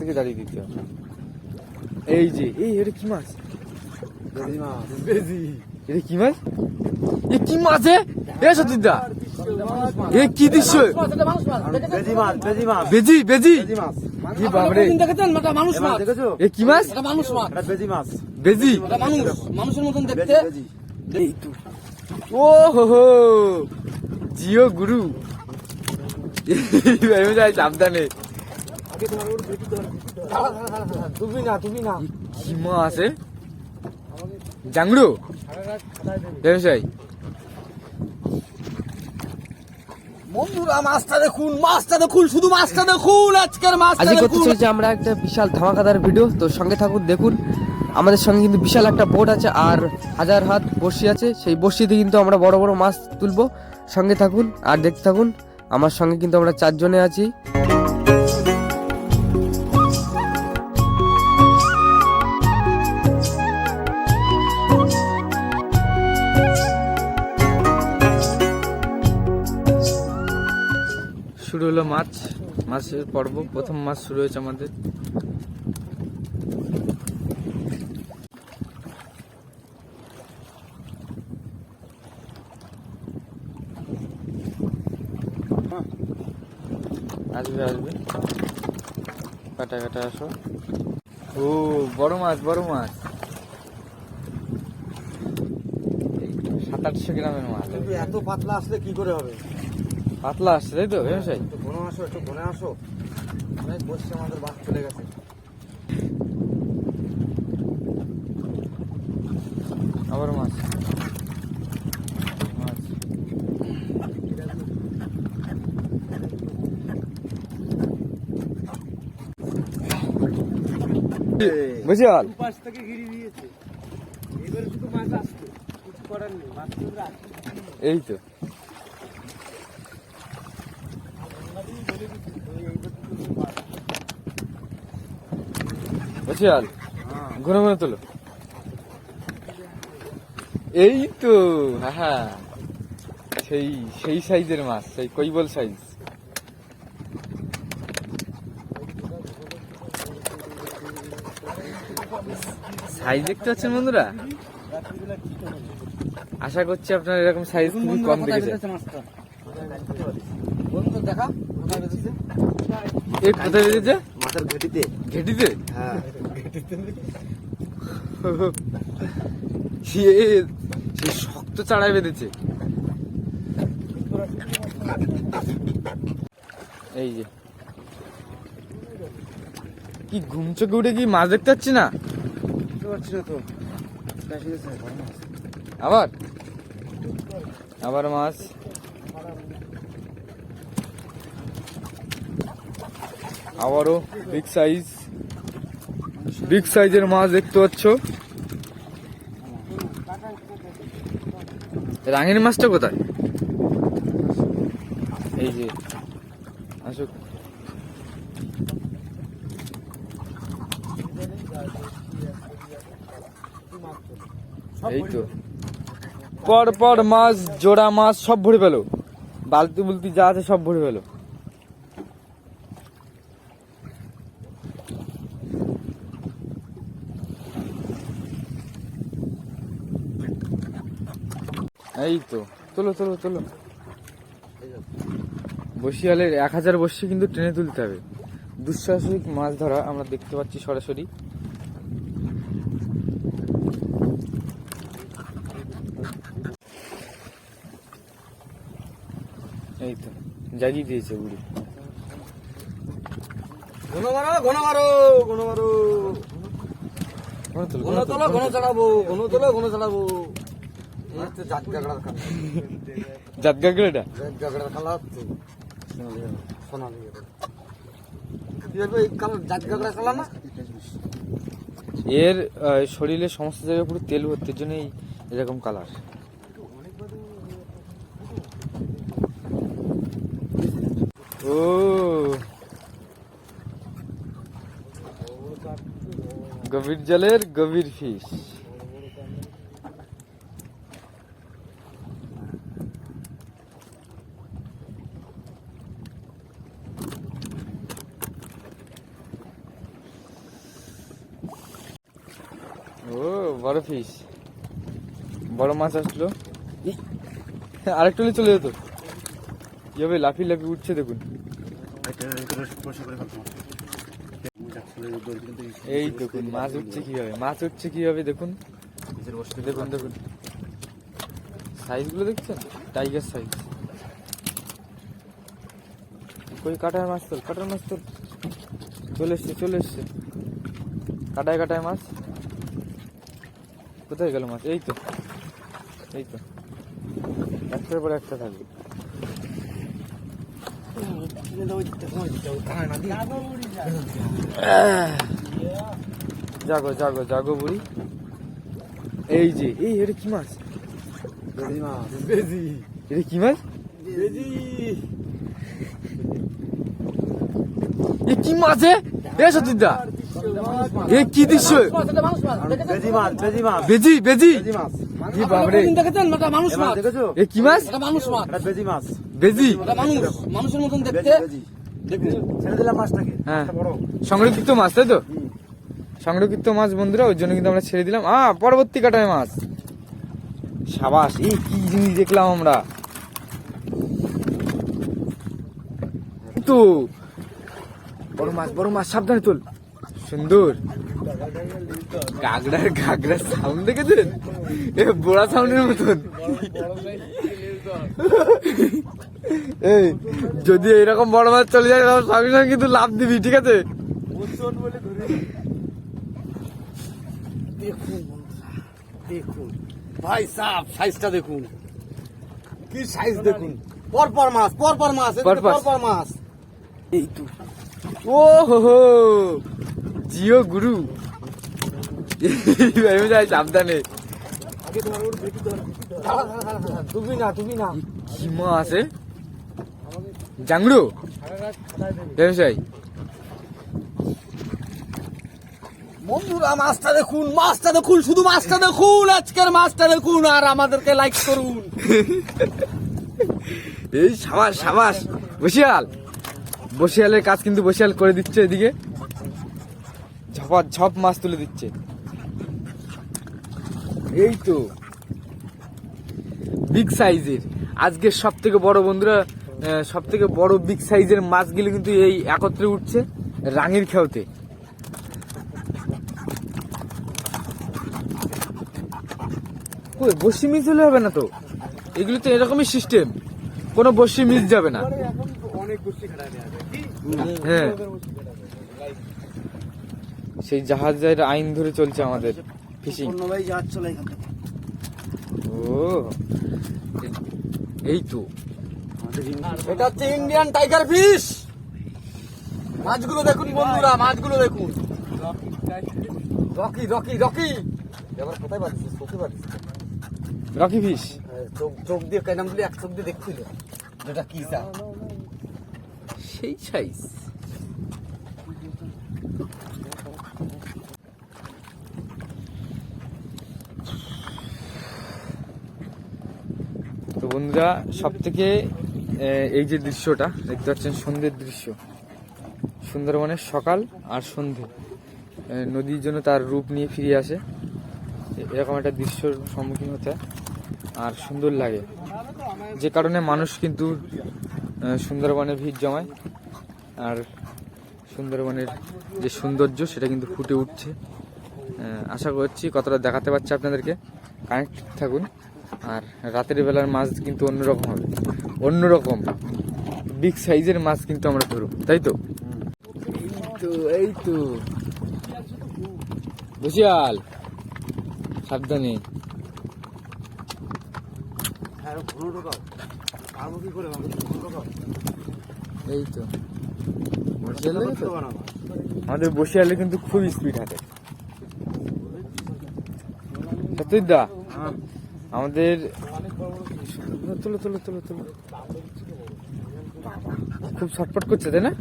থেকে দাঁড়িয়ে দিতে হবে। এই যে এই এটা কি মাছ? বেজি মাছ। এটা কি মাছ? এ কি মাছ এ? এ সতীদা এ কি দৃশ্য? বেজি মাছ বেজি মাছ। বেজি বেজি। বেজি মাছ। কি বাবরে দেখেছেন এটা মানুষ মাছ। মাছ দেখেছ? এ কি মাছ? এটা মানুষ মাছ। এটা বেজি মাছ। বেজি। এটা মানুষ মানুষের মতন বেজি দেখতে। বেজি। এই তো। ও হো হো। জিও গুরু। সাবধানে। তুমি না তুমি না। কি মাছ এ জাংড়ু ব্যবসায়ী বন্ধুরা মাছটা দেখুন মাছটা দেখুন শুধু মাছটা দেখুন আজকের মাছটা আজকে করতে দেখুন। আমরা একটা বিশাল ধামাকাদার ভিডিও তো সঙ্গে থাকুন দেখুন। আমাদের সঙ্গে কিন্তু বিশাল একটা বোট আছে আর হাজার হাত বসি আছে। সেই বসিতে কিন্তু আমরা বড় বড় মাছ তুলবো। সঙ্গে থাকুন আর দেখতে থাকুন আমার সঙ্গে কিন্তু আমরা চারজনে আছি। হলো মাছ মাছের পর্ব। প্রথম মাছ শুরু হয়েছে আমাদের। আসবে আসবে। কাটা কাটা আসো। ও বড় মাছ বড় মাছ। সাত আটশো গ্রামের মাছ। এত পাতলা আসলে কি করে হবে? পাতলা আসছে তাই তো ব্যবসায়ী? আসো একটু ঘনে আসো। অনেক বসছে আমাদের বাস চলে গেছে। আবার মাছ। মাছ। বুঝিয়াল? পাশ থেকে ঘিরে দিয়েছে। এবারে শুধু মাছ আসছে কিছু করার নেই। মাছ এই তো। বুঝিয়াল ঘুরে ঘুরে তোলো। এই তো হ্যাঁ সেই সেই সাইজের মাছ, সেই কৈবল সাইজ। সাইজ দেখতে পাচ্ছেন বন্ধুরা? আশা করছি আপনার এরকম সাইজ কম দেখেছেন। দেখা। এই কোথায় বেঁধেছে মাছের ঘেটিতে। ঘেটিতে? হ্যাঁ। সে সে শক্ত চাড়ায় বেঁধেছে। এই যে। কি ঘুমচোকে উঠে কি মাছ দেখতে পাচ্ছি না? বুঝতে না তো। আবার? আবার মাছ? আবারও বিগ সাইজ বিগ সাইজের মাছ দেখতে পাচ্ছ। রাঙের মাছটা কোথায়? এই যে, আসুক। এই তো। পর পর মাছ, জোড়া মাছ সব ভরে পেল বালতি বুলতি যা আছে সব ভরে পেল এই তো তোলো তোলো তোলো। বসিয়ালের এক হাজার বসি কিন্তু ট্রেনে তুলতে হবে। দুঃসাহসিক মাছ ধরা আমরা দেখতে পাচ্ছি সরাসরি। এই তো জাগিয়ে দিয়েছে বুড়ি। ঘন মারো ঘন মারো ঘন মারো। ঘন তোলো, ঘন ঘন তোলো ঘন চড়াবো ঘন তোলো ঘন চড়াবো এই হচ্ছে জাত খালা খালা সোনালি এর শরীরে সমস্ত জায়গায় পুরো তেল ভর্তির জন্য এরকম কালার ও গভীর জলের গভীর ফিশ বড় ফিস বড় মাছ আসলো। আরেকটু চলে যেত। কি হবে লাফি লাফি উঠছে দেখুন। এই দেখুন, মাছ উঠছে কীভাবে? মাছ উঠছে কীভাবে দেখুন? দেখুন দেখুন। সাইজগুলো দেখছেন? টাইগার সাইজ কই কাটায় মাছ তোল কাটার মাছ তোল চলে এসছে চলে এসছে। কাটায় কাটায় মাছ। কোথায় গেল মাছ? এই তো। এই তো। একটার পর একটা থাকবে। জাগো জাগো জাগো বুড়ি। এই যে এই এটা কি মাছ? এটা কি মাছ? এ কি মাছ এ সতীদা এ কি দৃশ্য? বেজি বেজি মাছ বেজি বেজি। বেজি মাছ কি বাবরে দেখেছেন? এটা মানুষ মাছ দেখেছ? এ কি মাছ? এটা মানুষ মাছ। এটা বেজি মাছ। বেজি। এটা মানুষ। মানুষের মতন দেখতে। বেজি। বেজি দেখুন ছেড়ে দিলাম মাছটাকে। একটা বড়। সংরক্ষিত মাছ তাই তো? সংরক্ষিত মাছ বন্ধুরা ওই জন্য কিন্তু আমরা ছেড়ে দিলাম। আ পরবর্তী কাটায় মাছ। সাবাস এই কি জিনিস দেখলাম আমরা। তো। বড় মাছ বড় মাছ সাবধানে তোল। সুন্দর। গাগড়ার গাগড়ার সাউন্ড দেখেছেন? এ বোড়া সাউন্ডের মতন। এই যদি এরকম বড় মাছ চলে যায় তাহলে সঙ্গে সঙ্গে কিন্তু লাভ দিবি ঠিক আছে? দেখুন দেখুন। ভাই সাপ সাইজটা দেখুন। কি সাইজ দেখুন? পরপর মাছ পরপর মাছ পরপর। মাছ। এই তো। ও হো হো। জিও গুরু। ভেবে যায় সাবধানে। ডুবি না ডুবি না। কি মাছ আছে? জাংড়ু ব্যবসায়ী। বন্ধুরা মাছটা দেখুন মাছটা দেখুন শুধু মাছটা দেখুন আজকের মাছটা দেখুন আর আমাদেরকে লাইক করুন। এই সাবাস সাবাস। বসিয়াল। বসিয়ালের কাজ কিন্তু বসিয়াল করে দিচ্ছে এদিকে। ঝপা ঝপ মাছ তুলে দিচ্ছে। এই তো। বিগ সাইজের আজকে সব থেকে বড় বন্ধুরা সব থেকে বড় বিগ সাইজের মাছগুলো কিন্তু এই একত্রে উঠছে রাঙের খেওতে কই বসি মিস হলে হবে না তো? এগুলো তো এরকমই সিস্টেম কোনো বসি মিস যাবে না। হ্যাঁ। সেই জাহাজের আইন ধরে চলছে আমাদের ফিশিং। জাহাজ চলে ও এই তো। এটা হচ্ছে ইন্ডিয়ান টাইগার ফিশ। মাছগুলো দেখুন বন্ধুরা মাছগুলো দেখুন। Rocky Rocky Rocky. এবার কোথায় পাচ্ছিস চোখে পাচ্ছিস রকি ফিশ? চোখ চোখ দিয়ে কেনামগুলি এক চোখ দিয়ে দেখছিল যেটা কি চা সেই সাইজ। বন্ধুরা সব থেকে এই যে দৃশ্যটা, দেখতে পাচ্ছেন সন্ধ্যের দৃশ্য। সুন্দরবনের সকাল আর সন্ধে। নদীর জন্য তার রূপ নিয়ে ফিরে আসে। এরকম একটা দৃশ্যর সম্মুখীন হতে। আর সুন্দর লাগে। যে কারণে মানুষ কিন্তু সুন্দরবনে ভিড় জমায়। আর সুন্দরবনের যে সৌন্দর্য, সেটা কিন্তু ফুটে উঠছে। আশা করছি কতটা দেখাতে পারছি আপনাদেরকে। কানেক্ট থাকুন। আর রাতের বেলার মাছ কিন্তু অন্যরকম হবে। অন্যরকম। বিগ সাইজের মাছ কিন্তু আমরা ধরব তাই তো? এই তো এই তো বসিয়াল সাবধানে। হ্যাঁ এই তো আমাদের বসিয়ালে কিন্তু খুব স্পিড হাঁটে। সত্যিদা আমাদের তুলো তুলো তুলো তুলো। খুব ছটপট করছে তাই না?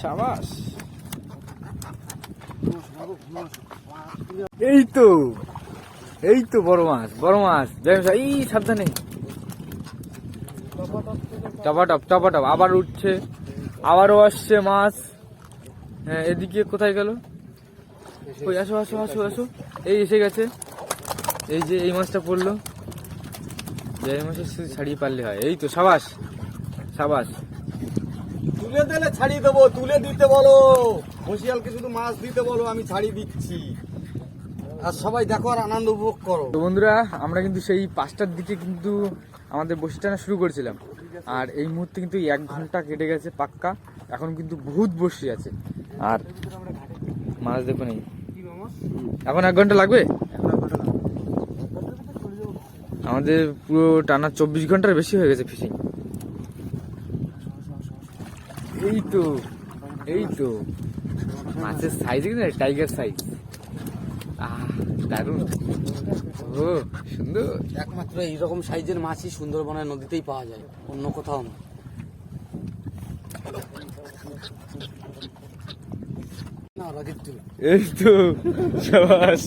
সাবাস। এই তো এই তো বড় মাছ বড় মাছ। এই সাবধানে। টপাটপ টপাটপ আবার উঠছে আবারও আসছে মাছ। হ্যাঁ এদিকে কোথায় গেল? ওই আসো আসো আসো আসো। এই এসে গেছে। এই যে এই মাছটা পড়ল। যে এই শুধু ছাড়িয়ে পারলে হয়। এই তো সাবাস সাবাস। তুলে দিলে ছাড়িয়ে দেবো তুলে দিতে বলো। বসিয়ালকে শুধু মাছ দিতে বলো আমি ছাড়িয়ে দিচ্ছি। আর সবাই দেখো আর আনন্দ উপভোগ করো। তো বন্ধুরা আমরা কিন্তু সেই পাঁচটার দিকে কিন্তু আমাদের বসি টানা শুরু করেছিলাম। আর এই মুহূর্তে কিন্তু এক ঘণ্টা কেটে গেছে পাক্কা। এখন কিন্তু বহুত বসি আছে। আর মাছ দেখুন এই এখন এক ঘণ্টা লাগবে? আমাদের পুরো টানা চব্বিশ ঘণ্টার বেশি হয়ে গেছে ফিশিং এই তো এই তো। মাছের সাইজ কিন্তু টাইগার সাইজ আহ। দারুণ। ও সুন্দর। একমাত্র এইরকম সাইজের মাছই সুন্দরবনের নদীতেই পাওয়া যায় অন্য কোথাও না। এই তো সাবাস।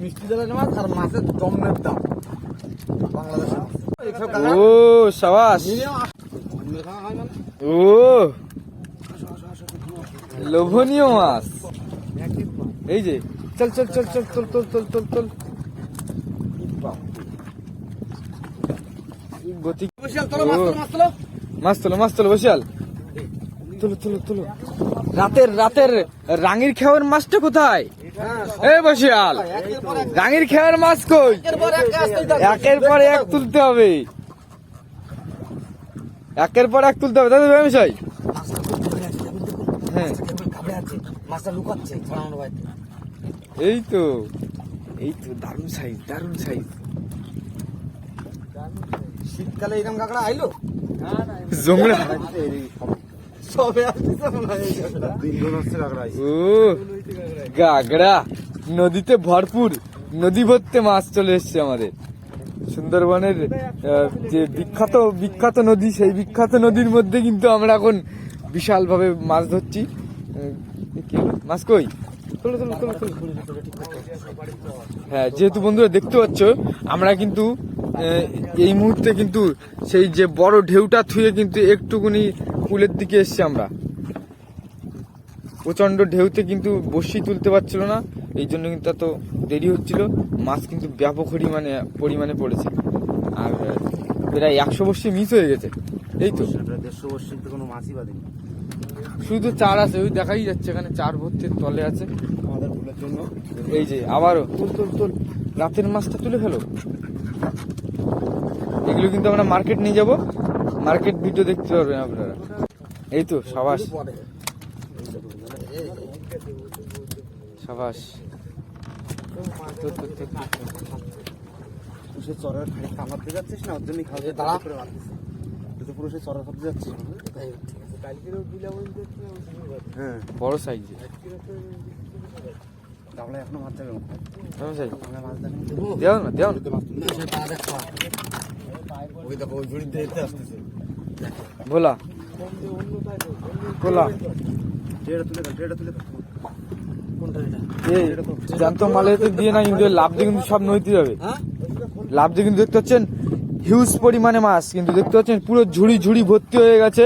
মিষ্টি জলের মাছ আর মাছের দমের দাম। বাংলাদেশে। ও সাবাস। ও। লোভনীয় মাছ। এই যে চল চল চল চল চল চল চল চল চল। গতি মাছ তোলো মাছ বসিয়াল। তোলো তোলো তোলো। রাতের রাতের রাঙির খেয়ার মাছটা কোথায়? এ বসিয়াল রাঙির খেয়ার মাছ কই? একের পর এক তুলতে হবে। একের পর এক তুলতে হবে। তাই তো বিষয় হ্যাঁ। মাছটা লুকাচ্ছে এই তো এই তো দারুণ সাইজ দারুণ সাইজ। শীতকালে এরকম কাঁকড়া আইলো? সবে। ও গাগড়া। নদীতে ভরপুর নদী ভর্তে মাছ চলে এসছে আমাদের। সুন্দরবনের যে বিখ্যাত বিখ্যাত নদী সেই বিখ্যাত নদীর মধ্যে কিন্তু আমরা এখন বিশাল ভাবে মাছ ধরছি। কি মাছ কই? তোলো, তোলো, তোলো, তোলো। হ্যাঁ যেহেতু বন্ধুরা দেখতে পাচ্ছ আমরা কিন্তু এই মুহূর্তে কিন্তু সেই যে বড় ঢেউটা থুয়ে কিন্তু একটুকুনি কুলের দিকে এসছি আমরা। প্রচণ্ড ঢেউতে কিন্তু বসি তুলতে পারছিল না এই জন্য কিন্তু এত দেরি হচ্ছিল। মাছ কিন্তু ব্যাপক পরিমাণে পরিমাণে পড়েছে। আর প্রায় একশো বসি মিস হয়ে গেছে। এই তো। দেড়শো বর্ষের কোনো মাছই বাদিনি। শুধু চার আছে ওই দেখাই যাচ্ছে এখানে চার ভর্তির তলে আছে। আমাদের ফুলের জন্য। এই যে আবারও। তুল তুল তুল। রাতের মাছটা তুলে ফেলো। এগুলো কিন্তু আমরা মার্কেট নিয়ে যাব। মার্কেট ভিডিও দেখতে পারবেন আপনারা। এই তো সাবাস। সাবাস। সে চরের খালি কামাতে যাচ্ছিস না? ওর জন্যই খাওয়া দাঁড়া। করে মারতিস তুই তো পুরো সে চরের খাতে যাচ্ছিস? আছে। হ্যাঁ। বড় সাইজে গামলা এখনও মাছ যাবে না? বড় সাইজ গামলা মাছ দেও না দেও না। না, সে পা দেখো। ওই দেখো ওই জড়িত দেখতে আসতেছে। ভোলা ভোলা ট্রেটা তুলে দাও ট্রেটা তুলে দাও। কোনটা এটা এই দিয়ে না কিন্তু লাভ দিয়ে কিন্তু সব নইতে যাবে। হ্যাঁ? লাভ দিয়ে কিন্তু দেখতে পাচ্ছেন হিউজ পরিমাণে মাছ কিন্তু দেখতে পাচ্ছেন পুরো ঝুড়ি ঝুড়ি ভর্তি হয়ে গেছে।